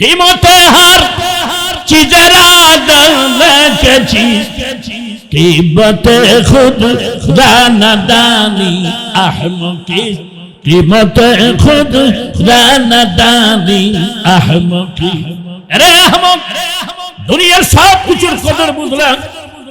কিমতে হার চিজের খুদ খুদ দুনিয়ার সব কিছুর কদর বুঝলাম।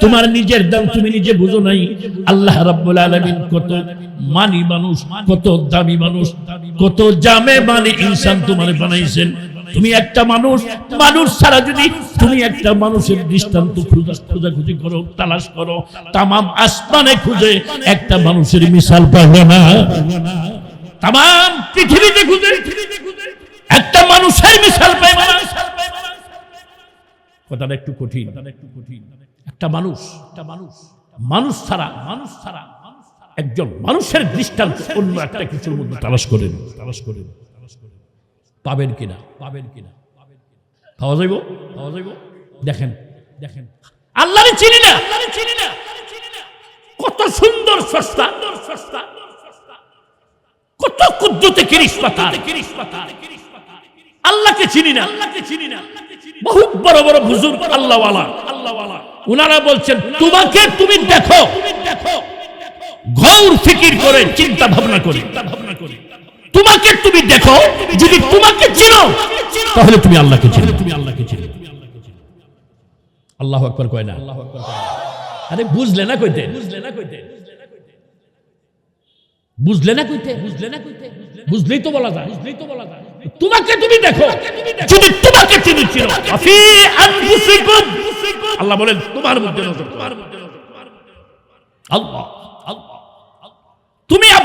তোমার নিজের দাম তুমি নিজে বুঝো নাই। আল্লাহ রাব্বুল আলামিন কত মানি মানুষ, কত দামি মানুষ, কত জামে মানি ইনসান তোমার বানাইছেন। তুমি একটা মানুষ মানুষ ছাড়া যদি তুমি একটা মানুষের দৃষ্টান্ত খুঁজা করো, তালাশ করো, তামাম আসমানে খুঁজে একটা মানুষের মিসাল পাবে না। তামাম পৃথিবীতে খুঁজে একটা মানুষের মিসাল পাবে না। কথাটা একটু কঠিন। একটু কঠিন একটা মানুষ একটা মানুষ মানুষ ছাড়া মানুষ ছাড়া একজন মানুষের দৃষ্টান্ত অন্য একটা কিছুর মধ্যে তালাশ করেন তালাশ করেন। পাবেন কিনা? পাবেন কিনা? পাওয়া যাইব? পাওয়া যাইব? দেখেন দেখেন। আল্লাহরে চিনি না। চিনি না কত সুন্দর সস্তা। সস্তা কত কুদ্দুতে কিরিশ পাতা কিরিশ পাতা আল্লাহকে চিনি না। আল্লাহকে চিনি না বহু বড় বড় বুজুর্গ আল্লাহওয়ালা। আল্লাহওয়ালা উনারা বলছেন, তোমাকে তুমি দেখো। তুমি দেখো ঘোর ফিকির করে চিন্তা ভাবনা করে, চিন্তা ভাবনা করে। তোমাকে তুমি দেখো, যদি তোমাকে চিনো, তাহলে তুমি আল্লাহকে চিনো। তুমি আল্লাহকে চিনো আল্লাহ আকবার কয় না? আরে বুঝলে না কইতে? বুঝলে না কইতে? বুঝলে না কইতে বুঝলে না কইতে বুঝলেই তো বলা যায়। বুঝলেই তো বলা যায় তোমাকে তুমি দেখো, যদি তোমাকে চিনি। ছিল আফি আনফুসিকুম। আল্লাহ বলেন, তোমার মধ্যে নজর তোমার মধ্যে নজর আল্লাহ। তুমি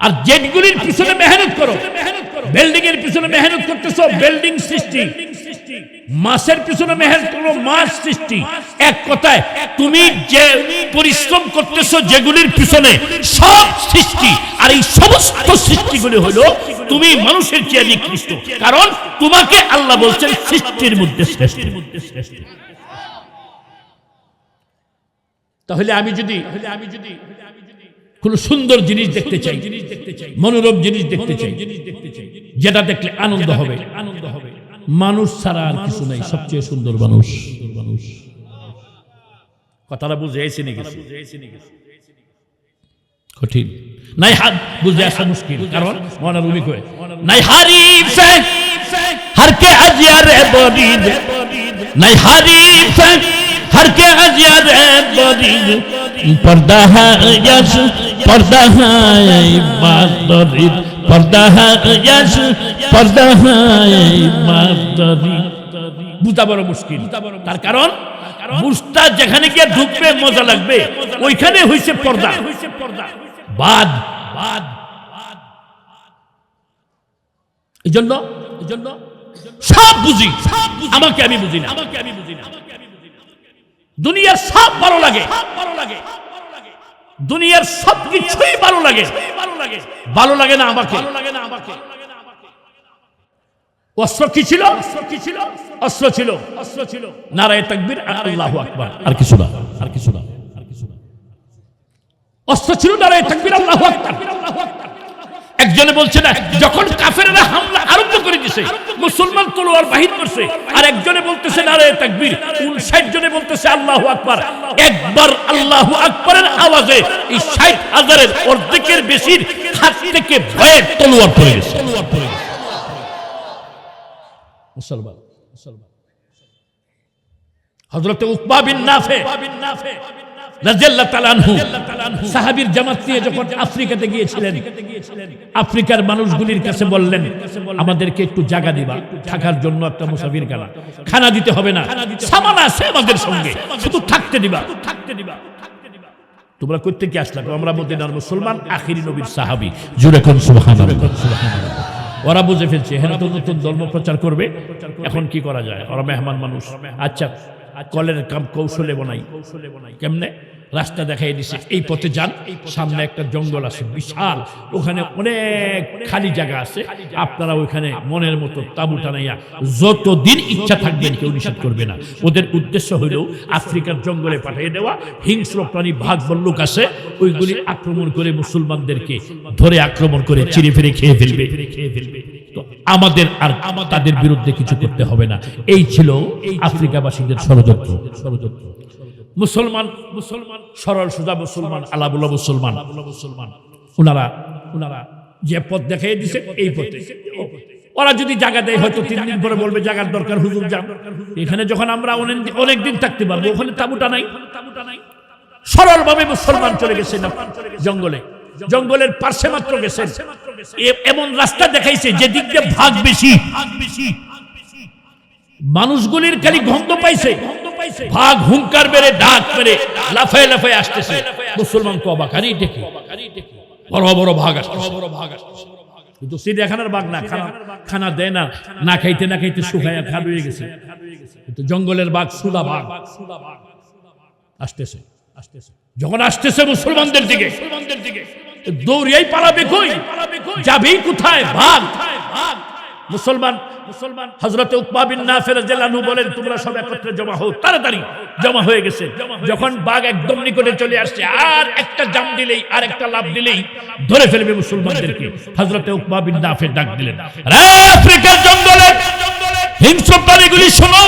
আর জেটগুলির পিছনে মেহনত করো। বিল্ডিং এর পিছনে মেহনত করতেছো, বিল্ডিং সৃষ্টি। মাসের পিছনে মেহনত করো মাস সৃষ্টি। এক কথায়, তুমি যে পরিশ্রম করতেছো, যেগুলির পিছনে সব সৃষ্টি, আর এই সমস্ত সৃষ্টিগুলি হলো তুমি মানুষের চেয়ে নিকৃষ্ট। কারণ তোমাকে আল্লাহ বলছেন, সৃষ্টির মধ্যে শ্রেষ্ঠ। তাহলে আমি যদি আমি যদি কোনো সুন্দর জিনিস দেখতে চাই মনোরম জিনিস দেখতে চাই যেটা দেখলে আনন্দ হবে। আনন্দ হবে। মানুষ ছাড়া আর কিছু নাই সবচেয়ে সুন্দর মানুষ। মানুষ কথাটা বুঝেছি নাকি কঠিন। নাই হাত বুঝে আসা মুশকিল কারণ মনের উমি কয়ে নাই হারি হারকে আজিয়ারে বডি নাই হারি হারকে আজিয়ারে বডি পর্দা হ্যাঁ পর্দা তার কারণ যেখানে গিয়ে ঢুকবে, মজা লাগবে। ওইখানে পর্দা। সব বুঝি আমাকে আমি বুঝি। না আমাকে আমি বুঝি না। দুনিয়ার সব ভালো লাগে ভালো লাগে। দুনিয়ার সব কিছুই ভালো লাগে। ভালো লাগে না আমাকে? অস্ত্র কি ছিল? ছিল অস্ত্র ছিল। অস্ত্র ছিল নারায় তাকবির, আল্লাহ আকবার। আর কিছু না। আর কিছু না। আর কিছু না। অস্ত্র ছিল নারায় তাকবির, আল্লাহ একজনে বলছে না, যখন কাফেররা হামলা আরম্ভ করে দিছে, মুসলমান তলোয়ার বাহির করছে, আর একজনে বলতেছে নারে তাকবীর উনষাট জনে বলতেছে আল্লাহ আকবার। একবার আল্লাহ আকবরের আওয়াজে এই ষাট হাজারের অর্ধেকের বেশির হাত থেকে ভয়ে তলোয়ার পড়ে গেছে। মুসলমান মুসলমান। হযরত উকবা বিন নাফে রাজিয়াল্লাহু তাআলা আনহু সাহাবীর জামাত নিয়ে যখন আফ্রিকাতে গিয়েছিলেন আফ্রিকার মানুষগুলির কাছে বললেন আমাদেরকে একটু জায়গা দিবা থাকার জন্য একটা মুসাফির খানা খানা দিতে হবে না সামান আছে আমাদের সঙ্গে। শুধু থাকতে দিবা থাকতে দিবা। তোমরা করতে কি আমরা মদিনার মুসলমান আখিরি নবীর সাহাবী। জুরে কোন সুবহানাল্লাহ। ওরা বুঝে ফেলছে এখানে তো নতুন ধর্ম প্রচার করবে। এখন কি করা যায়? ওরা মেহমান মানুষ। আচ্ছা। কলের কাম কৌশলে বনাই। কৌশলে বনাই। কেমনে? রাস্তা দেখাই দিছে। এই পথে যান সামনে একটা জঙ্গল আছে বিশাল। ওখানে অনেক খালি জায়গা আছে। আপনারা ওইখানে মনের মতো তাবু টানাইয়া যতদিন ইচ্ছা থাকবেন কেউ নিষেধ করবে না। ওদের উদ্দেশ্য হইল আফ্রিকার জঙ্গলে পাঠিয়ে দেওয়া হিংস্র প্রাণী ভাগ বল্লুক আছে ওইগুলি আক্রমণ করে মুসলমানদেরকে ধরে আক্রমণ করে চিরে ফিরে খেয়ে ফেলবে। খেয়ে ফেলবে তো আমাদের আর তাদের বিরুদ্ধে কিছু করতে হবে না। এই ছিল আফ্রিকাবাসীদের ষড়যন্ত্র। ষড়যন্ত্র। মুসলমান মুসলমান, সরল, সুজা মুসলমান আলাবুল্লাহ মুসলমান। মুসলমান ওনারা ওনারা যে পথ দেখাই দিছে, এই পথে। ওরা যদি জায়গা দেয়, হয়তো তিন দিন পরে বলবে, জায়গার দরকার, হুজুর, যান। এখানে যখন আমরা অনেক দিন থাকতে পারব, ওখানে তাবুটা নাই। তাবুটা নাই সরলভাবে মুসলমান চলে গেছে জঙ্গলে। জঙ্গলের পার্শ্বে মাত্র গেছেন এমন রাস্তা দেখাইছে, যে দিক দিয়ে ভাগ বেশি ভাগ বেশি। মানুষগুলির খালি গন্ধ পাইছে। ভাগ হুঙ্কার মেরে, ডাক মেরে, লাফায় লাফায় আসতেছে। মুসলমান তো অবাক, আরে এটা কি? বড় বড় ভাগ আসছে বড় ভাগ আসছে কিন্তু বাঘ না, খানা খানা দেয় না না খাইতে না খাইতে রয়ে গেছে। কিন্তু জঙ্গলের বাঘ সুদা বাঘ। আসতেছে আসতেছে। যখন আসতেছে মুসলমানদের দিকে মুসলমানদের দিকে দৌড়িয়াই পালাবে কই? যাবেই কোথায়? ভাগ ভাগ মুসলমান মুসলমান হজরতে উকবা বিন নাফির রাদিয়াল্লাহু বলেন, তোমরা সব একত্রে জমা হও, তাড়াতাড়ি জমা হয়ে গেছে। যখন বাঘ একদম নিকটে চলে আসছে, আর একটা জাম দিলেই, আর একটা লাভ দিলেই ধরে ফেলবে মুসলমানদেরকে। হজরতে উকবা বিন নাফির ডাক দিলেন আফ্রিকার জঙ্গলে হিংস্র প্রাণীগুলি শোনো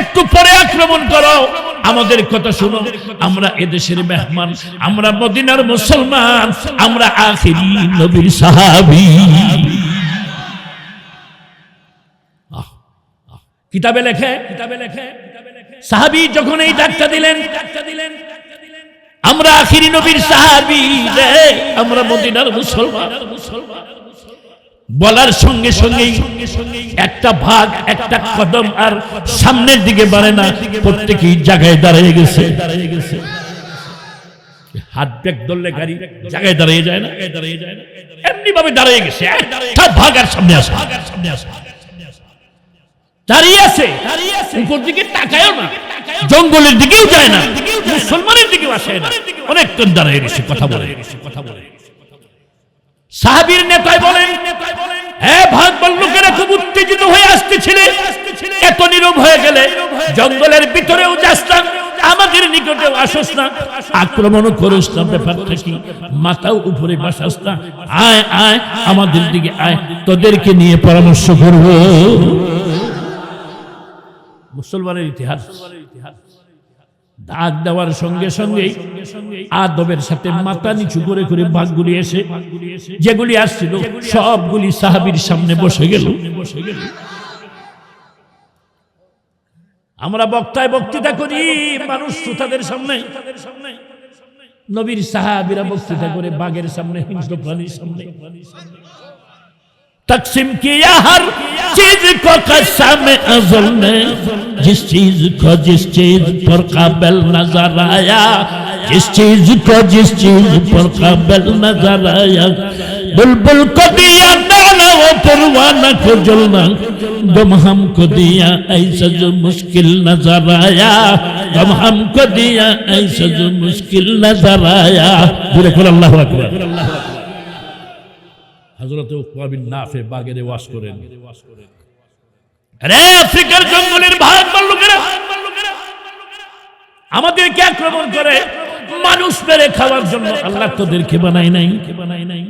একটু পরে আক্রমণ করো। আমাদের কথা শুনো, আমরা এদেশের মেহমান, আমরা মদিনার মুসলমান, আমরা আখিরি নবীর সাহাবী। কিতাবে লেখে কিতাবে লেখে সাহাবী যখন এই ডাকটা দিলেন ডাকটা দিলেন আমরা আখিরি নবীর সাহাবী আমরা মদিনার মুসলমান। মুসলমান বলার সঙ্গে সঙ্গেই একটা ভাগ, একটা কদম আর সামনের দিকে বাড়ে না, প্রত্যেকেই জায়গায় দাঁড়িয়ে গেছে। দাঁড়িয়ে গেছে হাত ব্যাগ ধরলে গাড়ি জায়গায় দাঁড়িয়ে যায় না। দাঁড়িয়ে যায় না এমনি ভাবে দাঁড়িয়ে গেছে ভাগ আর সামনে আসে ভাগ আর সামনে আসে। দাঁড়িয়ে আছে। উপর দিকে তাকায়ও না। জঙ্গলের দিকেও যায় না। মুসলমানের দিকেও আসে না। অনেকক্ষণ দাঁড়িয়ে গেছে কথা বলে। সাহাবীর নেতায় বলেন হ্যাঁ খুব উত্তেজিত হয়ে আসতেছিলে। এত নীরব হয়ে গেলে জঙ্গলের ভিতরেও আমাদের নিকটেও আসস না। আক্রমণ করিস না ব্যাপারটা কি মাথাও উপরে বাসাস না। আয় আয় আমাদের দিকে আয়। তোদেরকে নিয়ে পরামর্শ করব। মুসলমানের ইতিহাস। ডাক দেওয়ার সঙ্গে সঙ্গে আদবের সাথে মাথা নিচু করে করে বাঘগুলি এসে যেগুলি আসছিল, সবগুলি সাহাবির সামনে বসে গেল বসে গেল। আমরা বক্তায় বক্তৃতা করি, মানুষ শ্রোতাদের সামনে। নবীর সাহাবিরা বক্তৃতা করে বাঘের সামনে, হিংস্র প্রাণীর সামনে। तकसीम किया हर चीज़ को कसम अजल ने। जिस चीज़ को जिस चीज़ पर काबिल नज़र आया, जिस चीज़ को जिस चीज़ पर काबिल नज़र आया। बुलबुल को दिया दाना वो परवाना को जलना। गम हमको दिया ऐसा जो मुश्किल नज़र आया। गम हमको दिया ऐसा जो मुश्किल नज़र आया। बुरे अल्लाह अकबर। হজরত উকবাবিন নাফে বাগেরে ওয়াস করেন। রে আফ্রিকার জঙ্গলের লোকেরা, আমাদেরকে আক্রমণ করে, মানুষ মেরে খাওয়ার জন্য আল্লাহ তোদেরকে বানাই নাই। বানাই নাই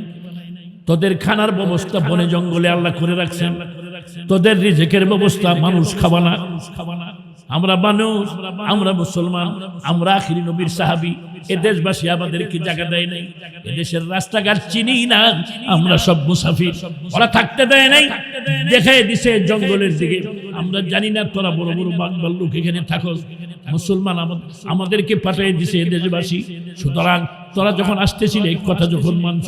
তোদের খানার ব্যবস্থা বনে জঙ্গলে আল্লাহ করে রাখছেন। তোদের রিজেকের ব্যবস্থা মানুষ খাবানা খাবানা আমরা মানুষ, আমরা মুসলমান, আমরা আখিরি নবীর সাহাবি। এ দেশবাসী আমাদের কি জায়গা দেয় নাই এদেশের রাস্তাঘাট চিনি না, আমরা সব মুসাফির। ওরা থাকতে দেয় নাই, দেখে দিছে জঙ্গলের দিকে। আমরা জানি না তোরা বড় বড় বাংলার লোক এখানে থাকো মুসলমান আমাদেরকে পাঠিয়ে দিছে এ দেশবাসী। সুতরাং তোরা যখন আসতেছিল, এই কথা যখন মানছ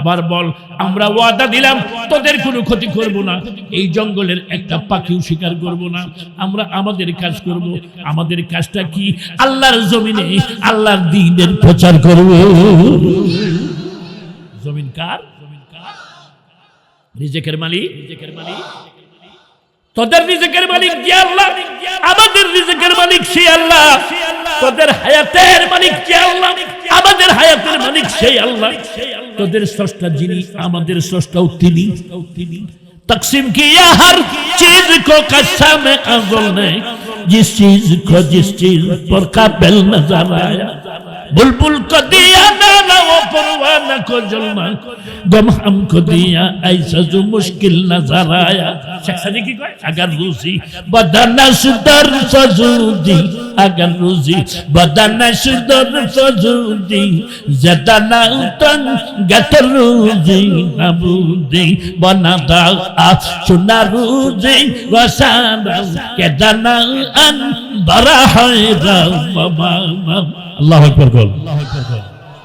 এবার বল, আমরা ওয়াদা দিলাম, তোদের কোনো ক্ষতি করব না। এই জঙ্গলের একটা পাখিও শিকার করব না। আমরা আমাদের কাজ করব। আমাদের কাজটা কি? আল্লাহর জমিনে, আল্লাহর দিনের প্রচার করব। জমিন কার? জমিন কার? রিজেকের মালিক রিজেকের মালিক? তোদের রিজিকের মালিক যে আল্লাহ? আমাদের রিজিকের মালিক সে আল্লাহ। তোদের হায়াতের মালিক যে আল্লাহ? আমাদের হায়াতের মালিক সেই আল্লাহ। তোদের স্রষ্টা যিনি, আমাদের স্রষ্টাও তিনি। تقسیم کیا ہر چیز کو قسم ازل نے جس چیز کو جس چیز پر قابل نظر آیا بلبل کو دیا না ও পরওয়ানা কো জলনা গম হামকো দিয়া আইসা জো মুশকিল নজর আয়া শেখ সাদি কি কয়? আগর রুজি বদনা সুদর সজুদি। আগর রুজি বদনা সুদর সজুদি। জদনা উতন গত রুজি নাবুদি বনা দাও আ সুনা রুজি রসান কেদানা আন বরা হয় রাম মামা আল্লাহু আকবার বল। আল্লাহু আকবার